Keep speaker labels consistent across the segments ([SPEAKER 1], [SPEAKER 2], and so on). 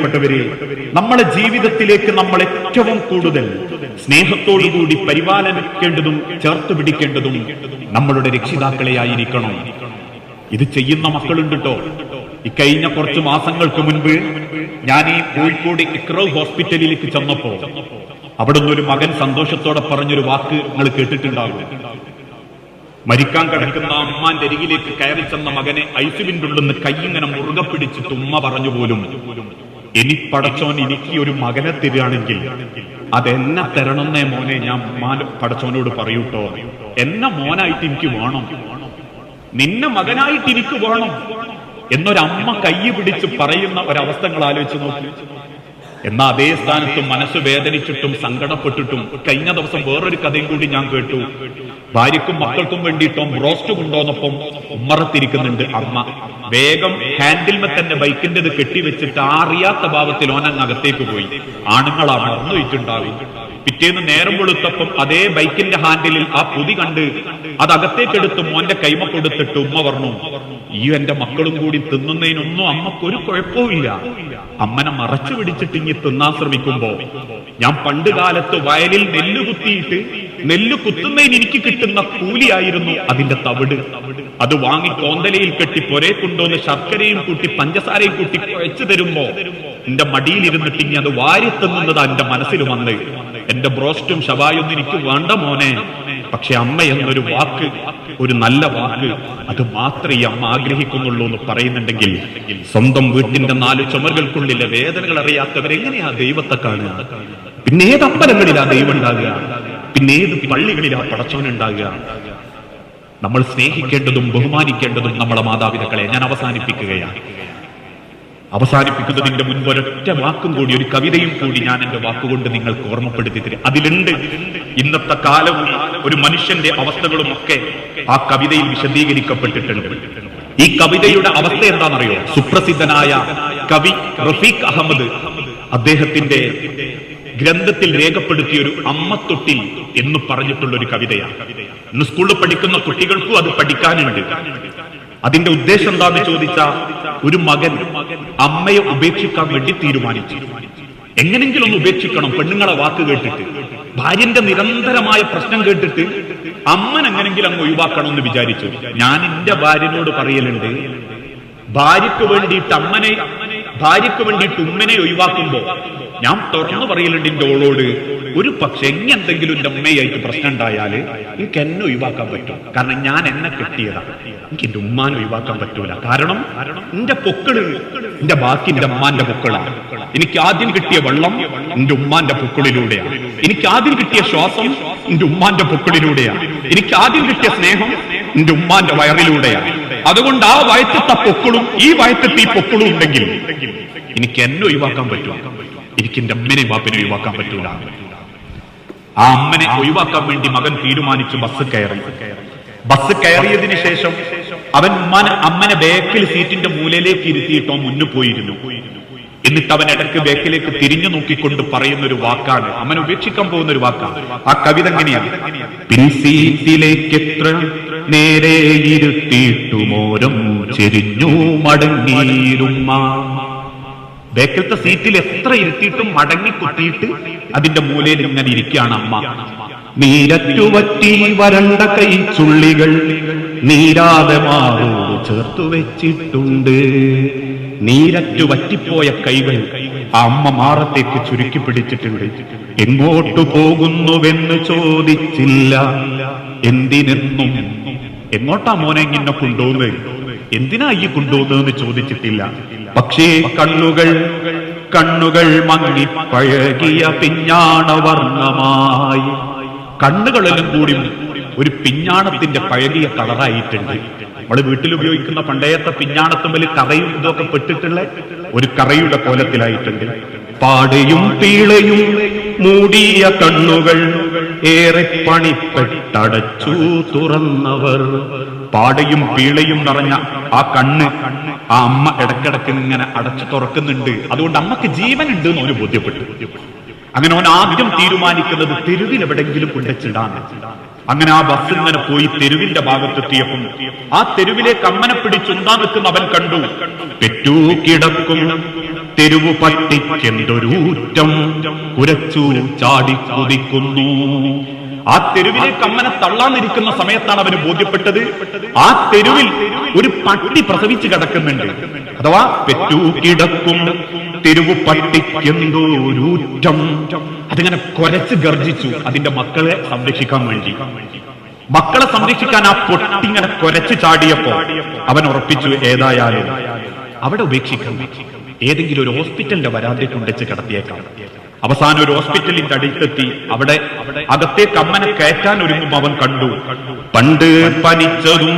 [SPEAKER 1] പ്രിയപ്പെട്ടവരെ നമ്മുടെ ജീവിതത്തിലേക്ക് നമ്മൾ ഏറ്റവും കൂടുതൽ സ്നേഹത്തോടുകൂടി പരിപാലനിക്കേണ്ടതും ചേർത്ത് പിടിക്കേണ്ടതും നമ്മളുടെ രക്ഷിതാക്കളെ ആയിരിക്കണം. ഇത് ചെയ്യുന്ന മക്കളുണ്ട് കേട്ടോ ഇക്കഴിഞ്ഞ കുറച്ച് മാസങ്ങൾക്ക് മുൻപ് ഞാൻ ഈ കോഴിക്കോട് ഇക്രോ ഹോസ്പിറ്റലിലേക്ക് ചെന്നപ്പോ അവിടുന്ന് ഒരു മകൻ സന്തോഷത്തോടെ പറഞ്ഞൊരു വാക്ക് നിങ്ങൾ കേട്ടിട്ടുണ്ടാകും മരിക്കാൻ കിടക്കുന്ന അമ്മാന്റെ അരികിലേക്ക് കയറി ചെന്ന മകനെ ഐസുവിന്റെ ഉള്ളിൽ നിന്ന് കൈ ഇങ്ങനെ മുറുകെ പിടിച്ചിട്ട് ഉമ്മ പറഞ്ഞു പോലും ഇനി പടച്ചോൻ എനിക്ക് ഒരു മകനെ തരികയാണെങ്കിൽ അതെന്നെ തരണമെന്നേ മോനെ ഞാൻ പടച്ചോനോട് പറയൂട്ടോ എന്നെ മോനായിട്ട് എനിക്ക് വേണം. നിന്നെ മകനായിട്ട് എനിക്ക് വേണം. എന്നൊരമ്മ കൈ പിടിച്ച് പറയുന്ന ഒരവസ്ഥകൾ ആലോചിച്ച് നോക്കി. എന്നാ അതേ സ്ഥാനത്തും മനസ്സ് വേദനിച്ചിട്ടും സങ്കടപ്പെട്ടിട്ടും കഴിഞ്ഞ ദിവസം വേറൊരു കഥയും കൂടി ഞാൻ കേട്ടു. ഭാര്യക്കും മക്കൾക്കും വേണ്ടിയിട്ടും റോസ്റ്റ് കൊണ്ടുവന്നപ്പം ഉമ്മറത്തിരിക്കുന്നുണ്ട് അമ്മ. വേഗം ഹാൻഡിൽമെ തന്നെ ബൈക്കിന്റെ കെട്ടിവെച്ചിട്ട് അറിയാത്ത ഭാവത്തിൽ ഓനങ്ങ് അകത്തേക്ക് പോയി. ആണുങ്ങളാണ് ഒന്നും പിറ്റേന്ന് നേരം വെളുത്തപ്പം അതേ ബൈക്കിന്റെ ഹാൻഡിലിൽ ആ പുതി കണ്ട് അത് അകത്തേക്കെടുത്ത് മോന്റെ കൈമ കൊടുത്തിട്ട് ഉമ്മ പറഞ്ഞു ഈ എന്റെ മക്കളും കൂടി തിന്നുന്നതിനൊന്നും അമ്മക്കൊരു കുഴപ്പവുമില്ല അമ്മനെ മറച്ചു പിടിച്ചിട്ട് ഇനി തിന്നാൻ ശ്രമിക്കുമ്പോ ഞാൻ പണ്ട് കാലത്ത് വയലിൽ നെല്ല് കുത്തിയിട്ട് നെല്ല് കുത്തുന്നതിന് എനിക്ക് കിട്ടുന്ന കൂലിയായിരുന്നു അതിന്റെ തവിട്. അത് വാങ്ങി കോന്തലയിൽ കെട്ടി പൊരേ കൊണ്ടുവന്ന് ശർക്കരയും കൂട്ടി പഞ്ചസാരയും കൂട്ടി കുഴച്ചു തരുമ്പോ എന്റെ മടിയിലിരുന്നിട്ട് ഇനി അത് വാരി തിന്നുന്നത് എന്റെ മനസ്സിൽ വന്ന്. എന്റെ ബ്രോസ്റ്റും ഷവായൊന്നും എനിക്ക് വേണ്ട മോനെ. പക്ഷെ അമ്മ എന്നൊരു വാക്ക് ഒരു നല്ല വാക്ക് അത് മാത്രമേ അമ്മ ആഗ്രഹിക്കുന്നുള്ളൂ എന്ന് പറയുന്നുണ്ടെങ്കിൽ സ്വന്തം വീട്ടിന്റെ നാല് ചുമരുകൾക്കുള്ളിലെ വേദനകൾ അറിയാത്തവരെങ്ങനെയാ ദൈവത്തെ കാണുക? പിന്നെ ഏത് അമ്പലങ്ങളിലാ ദൈവം ഉണ്ടാകുക? പിന്നെ ഏത് പള്ളികളിലാ പടച്ചോനുണ്ടാകുക നമ്മൾ സ്നേഹിക്കേണ്ടതും ബഹുമാനിക്കേണ്ടതും നമ്മളെ മാതാപിതാക്കളെ ഞാൻ അവസാനിപ്പിക്കുകയാണ്. അവസാനിപ്പിക്കുന്നതിന്റെ മുൻപ് ഒരൊറ്റ വാക്കും കൂടി ഒരു കവിതയും കൂടി ഞാൻ എന്റെ വാക്കുകൊണ്ട് നിങ്ങൾക്ക് ഓർമ്മപ്പെടുത്തി തരും. അതിലുണ്ട് ഇന്നത്തെ കാലവും ഒരു മനുഷ്യന്റെ അവസ്ഥകളും ഒക്കെ ആ കവിതയിൽ വിശദീകരിക്കപ്പെട്ടിട്ടുണ്ട്. ഈ കവിതയുടെ അവസ്ഥ എന്താണെന്നറിയോ? സുപ്രസിദ്ധനായ കവി റഫീഖ് അഹമ്മദ് അദ്ദേഹത്തിന്റെ ഗ്രന്ഥത്തിൽ രേഖപ്പെടുത്തിയ ഒരു അമ്മത്തൊട്ടിൽ എന്ന് പറഞ്ഞിട്ടുള്ള ഒരു കവിതയാണ്. ഇന്ന് സ്കൂളിൽ പഠിക്കുന്ന കുട്ടികൾക്കും അത് പഠിക്കാനുണ്ട്. അതിന്റെ ഉദ്ദേശം എന്താണെന്ന് ചോദിച്ച ഒരു മകൻ അമ്മയെ ഉപേക്ഷിക്കാൻ വേണ്ടി തീരുമാനിച്ചു. എങ്ങനെങ്കിലും ഒന്ന് ഉപേക്ഷിക്കണം പെണ്ണുങ്ങളെ വാക്ക് കേട്ടിട്ട്. ഭാര്യന്റെ നിരന്തരമായ പ്രശ്നം കേട്ടിട്ട് അമ്മൻ എങ്ങനെങ്കിലും അങ്ങ് ഒഴിവാക്കണം എന്ന് വിചാരിച്ചു. ഞാൻ എന്റെ ഭാര്യനോട് പറയലുണ്ട് ഭാര്യക്ക് വേണ്ടിയിട്ട് അമ്മനെ ഭാര്യക്ക് വേണ്ടിയിട്ട് ഉമ്മനെ ഒഴിവാക്കുമ്പോ ഞാൻ തുറന്നു പറയലുണ്ട് എന്റെ ഓളോട് ഒരു പക്ഷെ എങ്ങനെ എന്തെങ്കിലും എന്റെ ഉമ്മയായിട്ട് പ്രശ്നം ഉണ്ടായാൽ എനിക്ക് എന്നെ ഒഴിവാക്കാൻ പറ്റും. കാരണം ഞാൻ എന്നെ കെട്ടിയതാ. എനിക്ക് എന്റെ ഉമ്മാനെ ഒഴിവാക്കാൻ പറ്റൂല. കാരണം എന്റെ പൊക്കൾ എന്റെ ബാക്കി എന്റെ അമ്മാന്റെ പൊക്കളാണ് എനിക്ക് ആദ്യം കിട്ടിയ വെള്ളം എന്റെ ഉമ്മാന്റെ പൊക്കളിലൂടെയാണ് എനിക്ക് ആദ്യം കിട്ടിയ ശ്വാസം എന്റെ ഉമ്മാന്റെ പൊക്കളിലൂടെയാണ് എനിക്ക് ആദ്യം കിട്ടിയ സ്നേഹം എന്റെ ഉമ്മാന്റെ വയറിലൂടെയാണ് അതുകൊണ്ട് ആ വയറ്റത്തെ പൊക്കളും ഈ വയറ്റത്തെ ഈ പൊക്കളും ഉണ്ടെങ്കിൽ എനിക്ക് എന്നെ ഒഴിവാക്കാൻ പറ്റൂ. എനിക്ക് എന്റെ അമ്മനെ വാപ്പിനെ ഒഴിവാക്കാൻ പറ്റൂല. ആ അമ്മനെ ഒഴിവാക്കാൻ വേണ്ടി മകൻ തീരുമാനിച്ചു ബസ് കയറി. ബസ് കയറിയതിനു ശേഷം അവൻ ഉമ്മാനെ അമ്മനെ ബേക്കിൽ സീറ്റിന്റെ മൂലയിലേക്ക് ഇരുത്തിയിട്ടോ മുന്നു പോയിരുന്നു. എന്നിട്ട് അവൻ ഇടയ്ക്ക് ബേക്കിലേക്ക് തിരിഞ്ഞു നോക്കിക്കൊണ്ട് പറയുന്ന ഒരു വാക്കാണ്. അവൻ ഉപേക്ഷിക്കാൻ പോകുന്ന ഒരു വാക്കാണ്. ആ കവിത എങ്ങനെയാണ്? പിൻസീറ്റിലേക്ക് എത്ര നേരെ ഇരുത്തിയിട്ടുമോരം ചെരിഞ്ഞു മടങ്ങിയിരുമ്മ ബേക്കലത്തെ സീറ്റിൽ എത്ര ഇരുത്തിയിട്ടും മടങ്ങി കുത്തിയിട്ട് അതിന്റെ മൂലയിൽ ഇങ്ങനെ ഇരിക്കുകയാണ് അമ്മ. നീരറ്റുപറ്റി വരണ്ട കൈ ചുള്ളികൾ നീരാതെ മാറോട് ചേർത്തു വെച്ചിട്ടുണ്ട്. നീരറ്റു വറ്റിപ്പോയ കൈകൾ ആ അമ്മ മാറത്തേക്ക് ചുരുക്കി പിടിച്ചിട്ടുണ്ട്. എങ്ങോട്ടു പോകുന്നുവെന്ന് ചോദിച്ചില്ല. എന്തിനെന്നും എങ്ങോട്ടാ മോനെ ഇങ്ങനെ കൊണ്ടുപോന്ന് എന്തിനാ ഈ കൊണ്ടുപോകുന്നതെന്ന് ചോദിച്ചിട്ടില്ല. പക്ഷേ കണ്ണുകൾ കണ്ണുകൾ മങ്ങി പഴകിയ പിഞ്ഞാണ വർണമായി. കണ്ണുകളെല്ലാം കൂടി ഒരു പിഞ്ഞാണത്തിന്റെ പഴകിയ കളറായിട്ടുണ്ട്. നമ്മൾ വീട്ടിൽ ഉപയോഗിക്കുന്ന പണ്ടേത്തെ പിഞ്ഞാണത്തുമ്പിൽ കറയും ഇതൊക്കെ പെട്ടിട്ടുള്ള ഒരു കറയുടെ കോലത്തിലായിട്ടുണ്ട്. പാടയും പീളയും മൂടിയ കണ്ണുകൾ ഏറെ പണിപ്പെട്ടടച്ചു തുറന്നവർ. പാടയും പീളയും നിറഞ്ഞ ആ കണ്ണ് ആ അമ്മ ഇടക്കിടക്ക് ഇങ്ങനെ അടച്ചു തുറക്കുന്നുണ്ട്. അതുകൊണ്ട് അമ്മയ്ക്ക് ജീവനുണ്ട് എന്ന് അവന് ബോധ്യപ്പെട്ടു. അങ്ങനെ അവൻ ആദ്യം തീരുമാനിക്കുന്നത് തെരുവിൽ എവിടെങ്കിലും കൊണ്ടുവച്ചിടാൻ. അങ്ങനെ ആ ബസ് ഇങ്ങനെ പോയി തെരുവിന്റെ ഭാഗത്തെത്തിയപ്പോൾ ആ തെരുവിലേക്ക് അമ്മനെ പിടിച്ചുണ്ടാ നിൽക്കുന്ന അവൻ കണ്ടു. പെറ്റൂ കിടക്കും. തെരുവു പട്ടിക്കെന്തൊരൂറ്റം. കുരച്ചു ചാടി കുതിക്കുന്നു. ആ തെരുവിലേക്ക് അമ്മനെ തള്ളാന്നിരിക്കുന്ന സമയത്താണ് അവന് ബോധ്യപ്പെട്ടത്. ആ തെരുവിൽ ഒരു പട്ടി പ്രസവിച്ച് കിടക്കുന്നുണ്ട്. അഥവാ പെറ്റു കിടക്കും. തെരുവു പട്ടിക്കെന്തോരൂറ്റം. അതിങ്ങനെ കൊരച്ച് ഗർജിച്ചു അതിന്റെ മക്കളെ സംരക്ഷിക്കാൻ വേണ്ടി. മക്കളെ സംരക്ഷിക്കാൻ ആ പൊട്ടിങ്ങനെ കുരച്ച് ചാടിയപ്പോ അവൻ ഉറപ്പിച്ചു ഏതായാലും അവിടെ ഉപേക്ഷിക്കണം. ഏതെങ്കിലും ഒരു ഹോസ്പിറ്റലിന്റെ വരാതെ കൊണ്ടുവച്ച് കിടത്തിയേക്കാം. അവസാനം ഒരു ഹോസ്പിറ്റലിന്റെ അടുത്തെത്തി. അവിടെ അകത്തേക്ക് അമ്മനെ കയറ്റാൻ ഒരുങ്ങും അവൻ കണ്ടു. പണ്ട് പനിച്ചതും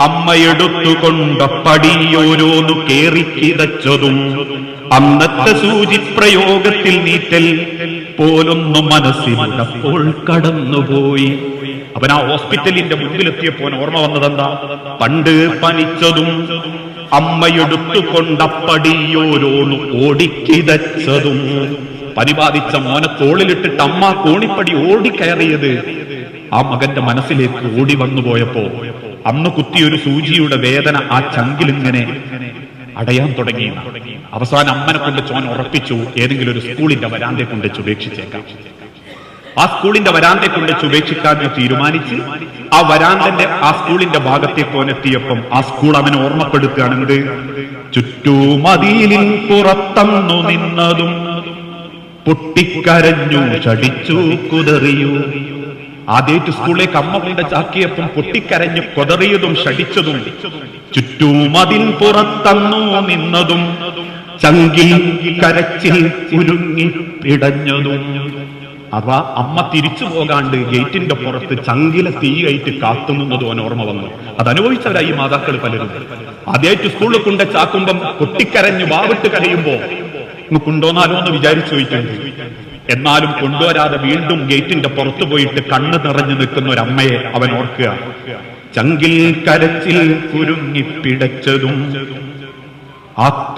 [SPEAKER 1] അമ്മയെടുത്തുകൊണ്ട പടിയോരോന്നു കിടച്ചതും അന്നത്തെ സൂചി പ്രയോഗത്തിൽ നീറ്റൽ മനസ്സിൽ മനസ്സിലപ്പോൾ കടന്നുപോയി. അവൻ ആ ഹോസ്പിറ്റലിന്റെ മുമ്പിലെത്തിയപ്പോൾ ഓർമ്മ വന്നതെന്താ? പണ്ട് പനിച്ചതും അമ്മയെടുത്തുകൊണ്ടപ്പടിയോരോന്നു ഓടിക്കിതച്ചതും പരിപാലിച്ച മോനെ തോളിലിട്ടിട്ട് അമ്മ കോണിപ്പടി ഓടിക്കയറിയത്. ആ മകന്റെ മനസ്സിലേക്ക് ഓടി വന്നു പോയപ്പോ അന്ന് കുത്തിയൊരു സൂചിയുടെ വേദന ആ ചങ്കിലിങ്ങനെ അടയാൻ തുടങ്ങി. അവസാനം അമ്മനെ കൊണ്ട് ചോൻ ഉറപ്പിച്ചു ഏതെങ്കിലും ഒരു സ്കൂളിന്റെ വരാന്തെ കൊണ്ട് ഉപേക്ഷിച്ചേക്കാം. ആ സ്കൂളിന്റെ വരാന്തെ കൊണ്ട് ഉപേക്ഷിക്കാൻ തീരുമാനിച്ച് ആ വരാന്തന്റെ ആ സ്കൂളിന്റെ ഭാഗത്തേക്ക് ഓനെത്തിയപ്പം ആ സ്കൂൾ അവനെ ഓർമ്മപ്പെടുത്തുകയാണെന്ത്? ചുറ്റുമതിലിൽ പുറത്തന്നു നിന്നതും പൊട്ടിക്കരഞ്ഞു ചടിച്ചു കുതറിയു. ആദ്യമായിട്ട് സ്കൂളിലേക്ക് അമ്മ കൊണ്ട് ചാക്കിയപ്പം പൊട്ടിക്കരഞ്ഞു കൊതറിയതും ഷടിച്ചതും ചുറ്റുമതിൽ പുറത്തന്നു നിന്നതും ചങ്കിൽ കരച്ചിൽ ഉരുങ്ങി പിടഞ്ഞതും അഥവാ അമ്മ തിരിച്ചു പോകാണ്ട് ഗേറ്റിന്റെ പുറത്ത് ചങ്കിലെ തീ കയറ്റി കാത്തുനിന്നത് ഓൻ ഓർമ്മ വന്നു. അത് അനുഭവിച്ചവരായി മാതാക്കൾ പലരും. ആദ്യമായിട്ട് സ്കൂളിൽ കൊണ്ട് ചാക്കുമ്പം പൊട്ടിക്കരഞ്ഞ് വാവിട്ട് കരയുമ്പോ കൊണ്ടുവന്നാലോ എന്ന് വിചാരിച്ചു ചോദിക്കുന്നു എന്നാലും കൊണ്ടുവരാതെ വീണ്ടും ഗേറ്റിന്റെ പുറത്ത് പോയിട്ട് കണ്ണ് നിറഞ്ഞു നിൽക്കുന്ന ഒരു അമ്മയെ അവൻ ഓർക്കുക. ചങ്കിൽ കരച്ചിൽ കുരുങ്ങി പിടച്ചതും ആ